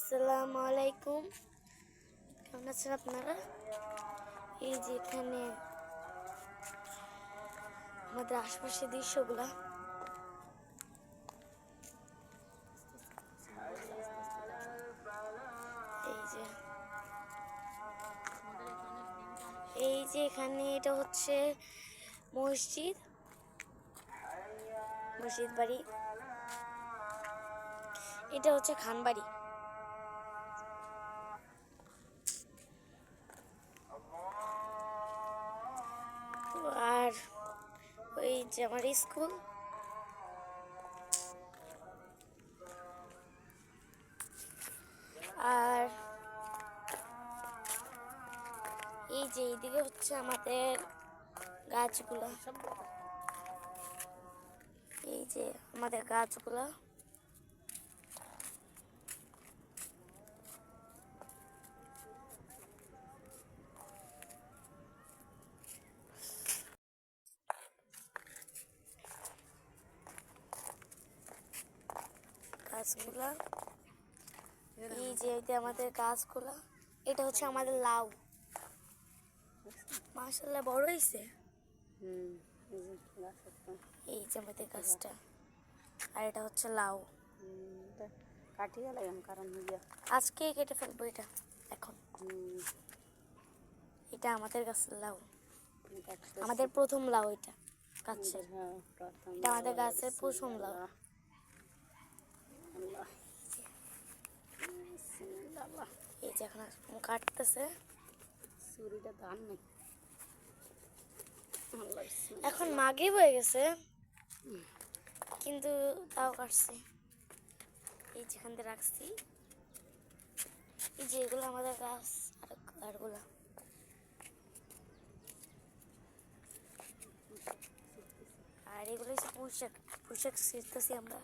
আসসালামু আলাইকুম কেমন আছেন আপনারা? এই যে এখানে আমাদের আশপাশের দৃশ্যগুলা। এই যে। এই যে এখানে এটা হচ্ছে মসজিদ। মসজিদ বাড়ি। এটা হচ্ছে খানবাড়ি। School. আমার স্কুল আর এই যে এইদিকে হচ্ছে আমাদের গাছগুলো এই যে আমাদের গাছগুলো গাছগুলা। এই যে যে আমাদের গাছগুলা এটা হচ্ছে আমাদের লাউ। মাশাল্লাহ বড় হয়েছে হুম এই যে আমাদের গাছটা আর এটা হচ্ছে লাউ। এটা কাটিয়ে লাগাম কারণ আজকে কেটে ফেলব এটা এখন। এটা আমাদের গাছের লাউ। আমাদের প্রথম লাউ এটা গাছের। হ্যাঁ, এটা আমাদের গাছের প্রথম লাউ। আল্লাহ। আল্লাহ। এই যে এখন কাটতেছে। দাম নেই। এখন মাগে হয়ে গেছে। কিন্তু তাও কাটছি। এই যেখান থেকে রাখছি। এই যে এগুলো আমাদের গাছ আর আরগুলা আর এগুলো হচ্ছে পুঁইশাক। পুঁইশাক ছিঁড়তেছি আমরা।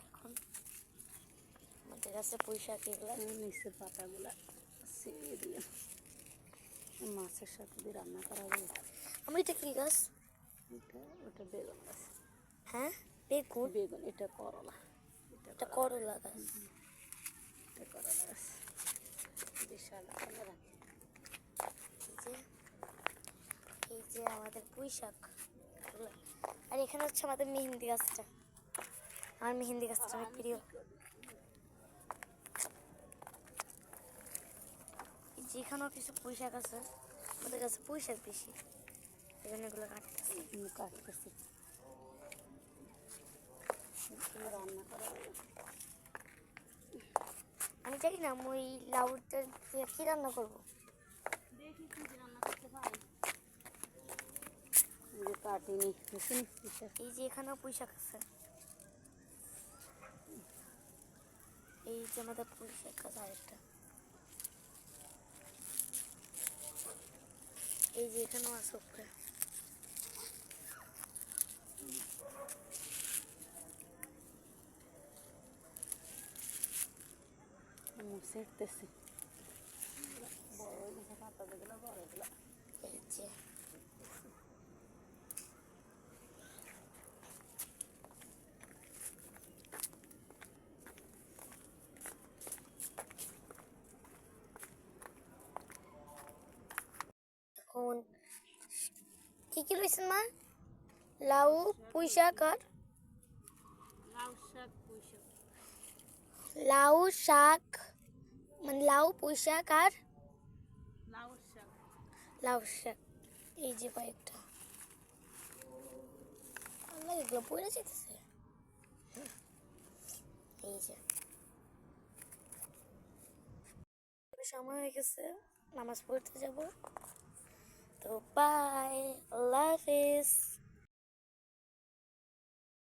কাছে পুঁইশাক এগুলো। নিচের পাতাগুলা ছিঁড়ে দিয়ে মাছের সাথে দিয়ে রান্না করা যায়। আমি এটা কি গাছ? এটা ওটা বেগুন গাছ। হ্যাঁ? বেগুন? বেগুন এটা করলা। এটা এটা করলা। গাছ। এটা করলা গাছ। বিশাল এই যে আমাদের পুঁই শাক এগুলো। আর এখানে হচ্ছে আমাদের মেহেন্দি গাছটা। আমার মেহেন্দি গাছটা অনেক প্রিয়। এই এখানেও কিছু পুঁই শাক আছে আমাদের কাছে পুঁই শাক বেশি। এখানে এগুলো কাটতেছি। কাটতেছি। রান্না করা আমি জানি না ওই লাউটা দিয়ে কি রান্না করব? দেখি কি রান্না করতে পারি। এই যে কাটিনি এই যে এখানেও পুঁই শাক আছে। এই যে আমাদের পুঁই শাক আছে আরেকটা। এই যে এখানেও আছে উপরে মুছেতেছি বড় পাতা যেগুলো বড় এগুলো এই যে এখন কি কি রয়েছে মা? লাউ পুঁই শাক আর? লাউ শাক পুঁই লাউ শাক মানে লাউ পুঁই শাক আর? লাউ শাক। লাউ শাক। এই যে কয়েকটা। আল্লাহ এগুলো পড়ে যেতেছে। এই যে। সময় হয়ে গেছে নামাজ পড়তে যাব। So bye. Love is.